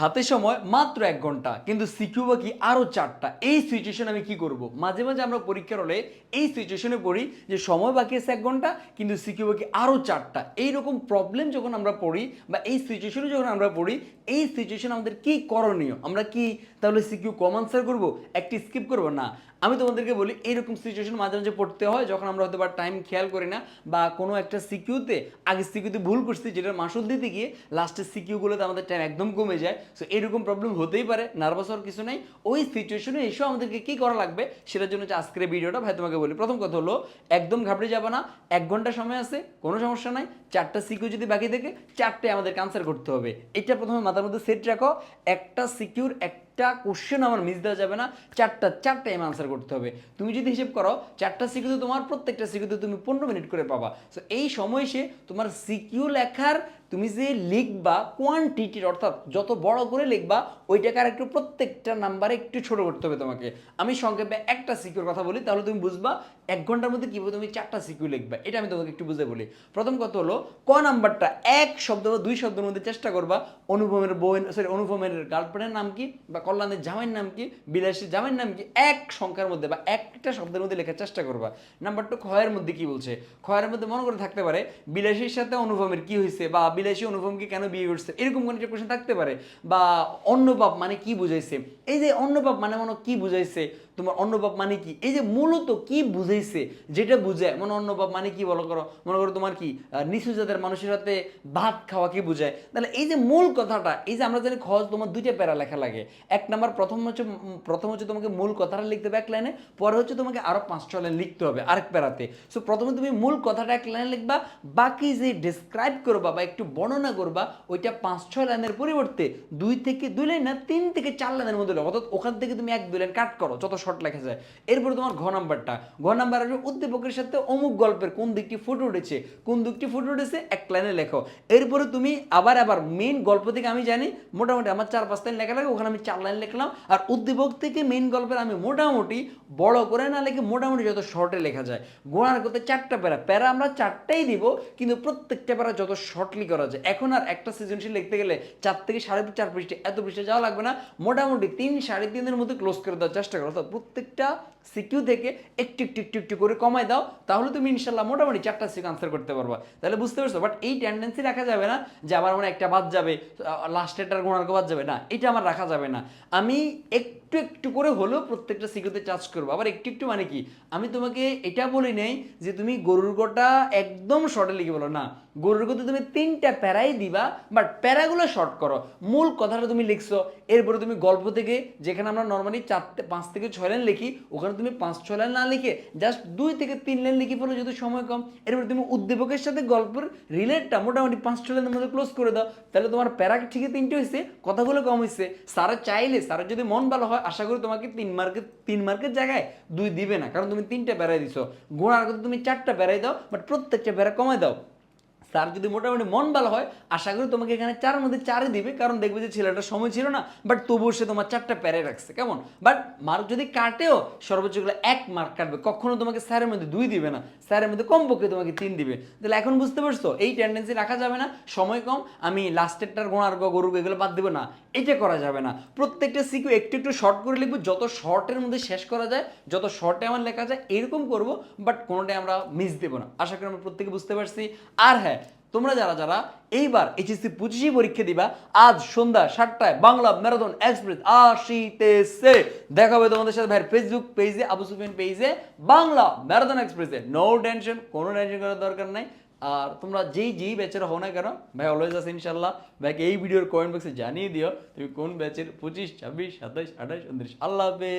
হাতে সময়, মাত্র এক ঘণ্টা। কিন্তু সিকিউ বাকি আরও চারটা। এই সিচুয়েশন আমি কি করব? মাঝে মাঝে আমরা পরীক্ষার হলে এই সিচুয়েশনে পড়ি যে সময় বাকি আছে এক ঘণ্টা, কিন্তু সিকিউ বাকি আরও চারটা। এইরকম প্রবলেম যখন আমরা পড়ি বা এই সিচুয়েশনে যখন আমরা পড়ি, এই সিচুয়েশন আমাদের কি করণীয়? আমরা কি তাহলে সিকিউ কম আনসার করব? একটি স্কিপ করব? না। আমি তোমাদেরকে বলি, এইরকম সিচুয়েশন মাঝে মাঝে পড়তে হয়, যখন আমরা হয়তো বা টাইম খেয়াল করি না বা কোনো একটা সিকিউতে, আগে সিকিউতে ভুল করছি, যেটার মাসুল দিতে গিয়ে লাস্টের সিকিউগুলোতে আমাদের টাইম একদম কমে যায়। সো এরকম প্রবলেম হতেই পারে নার্ভাস হওয়ার কিছু নেই। ওই সিচুয়েশনে এসেও আমাদেরকে কী করা লাগবে? সেটার জন্য হচ্ছে আজকের ভিডিওটা ভাই, তোমাকে বলি, প্রথম কথা হলো, একদম ঘাবড়ে যাবে না। এক ঘণ্টা সময় আছে, কোনো সমস্যা নাই। চারটা সিকিউ যদি বাকি থাকে, চারটে আমাদের ক্যান্সার করতে হবে। এটা প্রথমে মাথার মধ্যে সেট রাখো। একটা সিকিউর একটা কোশ্চেন আমার মিস দেওয়া যাবে না, চারটা চারটা এম আনসার করতে হবে। তুমি যদি হিসেব করো, চারটা সিকিউতে তোমার, প্রত্যেকটা সিকিউতে তুমি পনেরো মিনিট করে পাবা। সো এই সময় সে তোমার সিকিউ লেখার তুমি যে লিখবা কোয়ান্টিটির অর্থাৎ যত বড় করে লিখবা, ওইটাকে আর একটু প্রত্যেকটা নাম্বারে একটু ছোট করতে হবে তোমাকে। আমি সংক্ষেপে একটা সিকিউর কথা বলি, তাহলে তুমি বুঝবা এক ঘণ্টার মধ্যে কীভাবে তুমি চারটা সিকিউ লিখবা। এটা আমি তোমাকে একটু বুঝে বলি। প্রথম কথা হলো, ক নাম্বারটা? এক শব্দ বা দুই শব্দের মধ্যে চেষ্টা করবা, অনুপমের বউ সরি অনুপমের গার্লফ্রেন্ডের নাম কি বা কল্যাণের জামাইয়ের নাম কি? বিলাসীর জামাইয়ের নাম কি? এক সংখ্যার মধ্যে বা একটা শব্দের মধ্যে লেখার চেষ্টা করবা। নাম্বার টু ক্ষয়ের মধ্যে কি বলছে? ক্ষয়ের মধ্যে মনে করে থাকতে পারে, বিলাসীর সাথে অনুভবের কি হয়েছে বা বিলাসী অনুপমকে কেন বিয়ে করছে? এরকম কোনো একটা প্রশ্ন থাকতে পারে। বা অন্নপাপ মানে কি বুঝাইছে? এই যে অন্নপাপ মানে মনে কি বুঝাইছে? তোমার অন্নপাপ মানে কি? এই যে মূলত কি বুঝাইছে, যেটা বুঝায়, মনে অন্নপাপ মানে কি বলো করো? মনে করো তোমার কি নিচু জাতের মানুষের সাথে ভাত খাওয়া কি বুঝায়? তাহলে এই যে মূল কথাটা, এই যে আমরা জানি খজ তোমার দুইটা প্যারা লেখা লাগে। এক নাম্বার, প্রথম হচ্ছে প্রথম হচ্ছে তোমাকে মূল কথাটা লিখতে হবে এক লাইনে, পরে হচ্ছে তোমাকে আরও পাঁচ ছ লাইন লিখতে হবে আরেক প্যারাতে। সো প্রথমে তুমি মূল কথাটা এক লাইনে লিখবা, বাকি যে ডিসক্রাইব করবা বা একটু বর্ণনা করবা, ওইটা পাঁচ ছয় লাইনের পরিবর্তে দুই থেকে, দুই লাইন না, তিন থেকে চার লাইনের মধ্যে অর্থাৎ ওখান থেকে তুমি এক, দুই লাইন কাট করো, যত শর্ট লেখা যায়। এরপরে তোমার ঘ নাম্বারটা। ঘ নাম্বার আসবে উদ্দীপকের সাথে অমুক গল্পের কোন দিকটি ফুটে উঠেছে, কোন দিকটি ফুটে উঠেছে এক লাইনে লেখো। এরপরে তুমি আবার আবার মেইন গল্প থেকে আমি জানি, মোটামুটি আমার চার পাঁচ লাইন লেখা লাগে, ওখানে আমি চার লাইন লিখলাম। আর উদ্দীপক থেকে মেইন গল্পের আমি মোটামুটি বড় করে না লিখে মোটামুটি যত শর্টে লেখা যায়। গোড়ার করতে চারটা প্যারা। প্যারা আমরা চারটাই দিব, কিন্তু প্রত্যেকটা প্যারা যত শর্টলি করা যায়। এখন আর একটা সৃজনশীল লিখতে গেলে চার থেকে সাড়ে চার পৃষ্ঠে এত পৃষ্ঠে যাওয়া লাগবে না। মোটামুটি তিন সাড়ে তিনের মধ্যে ক্লোজ করে দেওয়ার চেষ্টা করো। অর্থাৎ প্রত্যেকটা সিকিউ থেকে একটু একটু একটু একটু করে কমাই দাও, তাহলে তুমি ইনশাল্লাহ মোটামুটি চারটা সিকিউ আনসার করতে পারবা। তাহলে বুঝতে পারছ? বাট এই টেন্ডেন্সি রাখা যাবে না যে আমার মনে একটা বাদ যাবে লাস্টেরটার গোনার্গ বাদ যাবে। না, এটা আমার রাখা যাবে না। আমি একটু একটু করে হলেও প্রত্যেকটা সিকিউতে চার্জ করব। আবার একটু একটু মানে কি? আমি তোমাকে এটা বলি নেই যে তুমি গরুর গোটা একদম শর্টে লিখে বলো। না, গরুর গোতে তুমি তিনটা প্যারাই দিবা বাট প্যারাগুলো শর্ট করো। মূল কথাটা তুমি লিখছো, এরপরে তুমি গল্প থেকে যেখানে আমরা নর্মালি চারটে, পাঁচ থেকে ছয় লাইন লিখি, ওখানে তুমি পাঁচ, ছয় লাইন না লিখে জাস্ট দুই থেকে তিন লাইন লিখে ফেলো যদি সময় কম। এরপরে তুমি উদ্দীপকের সাথে গল্পের রিলেটটা মোটামুটি পাঁচ, ছয় লাইনের মধ্যে ক্লোজ করে দাও। তাহলে তোমার প্যারা ঠিকই তিনটে হয়েছে কথাগুলো কম হয়েছে স্যার চাইলে স্যারের যদি মন ভালো হয় আশা করি তোমাকে তিন মার্কের তিন মার্কের জায়গায় দুই দিবে না, কারণ তুমি তিনটা বেড়াই দিছো। ঘোড়ার কথা তুমি চারটা বেড়াই দাও বাট প্রত্যেকটা বেড়া কমাই দাও। স্যার যদি মোটামুটি মন ভালো হয়, আশা করি তোমাকে এখানে চারের মধ্যে চারে দিবে, কারণ দেখবে যে ছেলেটার সময় ছিল না বাট তবুও সে তোমার চারটা প্যারে রাখছে, কেমন? বাট মার্ক যদি কাটেও, সর্বোচ্চ এক মার্ক কাটবে, কখনো তোমাকে স্যারের মধ্যে দুই দিবে না স্যারের মধ্যে কমপক্ষে তোমাকে তিন দিবে। তাহলে এখন বুঝতে পারছ, এই টেন্ডেন্সি রাখা যাবে না, সময় কম, আমি লাস্টেরটার গোনার গ গরু এগুলো বাদ দেবো না, এটা করা যাবে না। প্রত্যেকটা সিকিউ একটু একটু শর্ট করে লিখব, যত শর্টের মধ্যে শেষ করা যায়, যত শর্টে আমার লেখা যায়, এরকম করব বাট কোনোটাই আমরা মিস দেবো না। আশা করি আমরা প্রত্যেকে বুঝতে পারছি। আর হ্যাঁ তোমরা যারা যারা এইবার এইচএসসি পঁচিশে পরীক্ষা দিবা, আজ সন্ধ্যা সাতটায় বাংলা ম্যারাথন এক্সপ্রেস আসিতেছে। দেখা হবে তোমাদের সাথে ভাইয়ের ফেসবুক পেজে আবু সুফিয়ান পেজে বাংলা ম্যারাথন এক্সপ্রেসে নো টেনশন কোনো টেনশন করার দরকার নাই। আর তোমরা যেই যেই ব্যাচের হও না কেন, ভাই অলওয়েজ আছে ইনশাল্লাহ ভাইকে এই ভিডিওর কমেন্ট বক্সে জানিয়ে দিও, তুমি কোন ব্যাচের পঁচিশ, ছাব্বিশ, সাতাইশ, আঠাইশ, উনত্রিশ। আল্লাহ হাফেজ।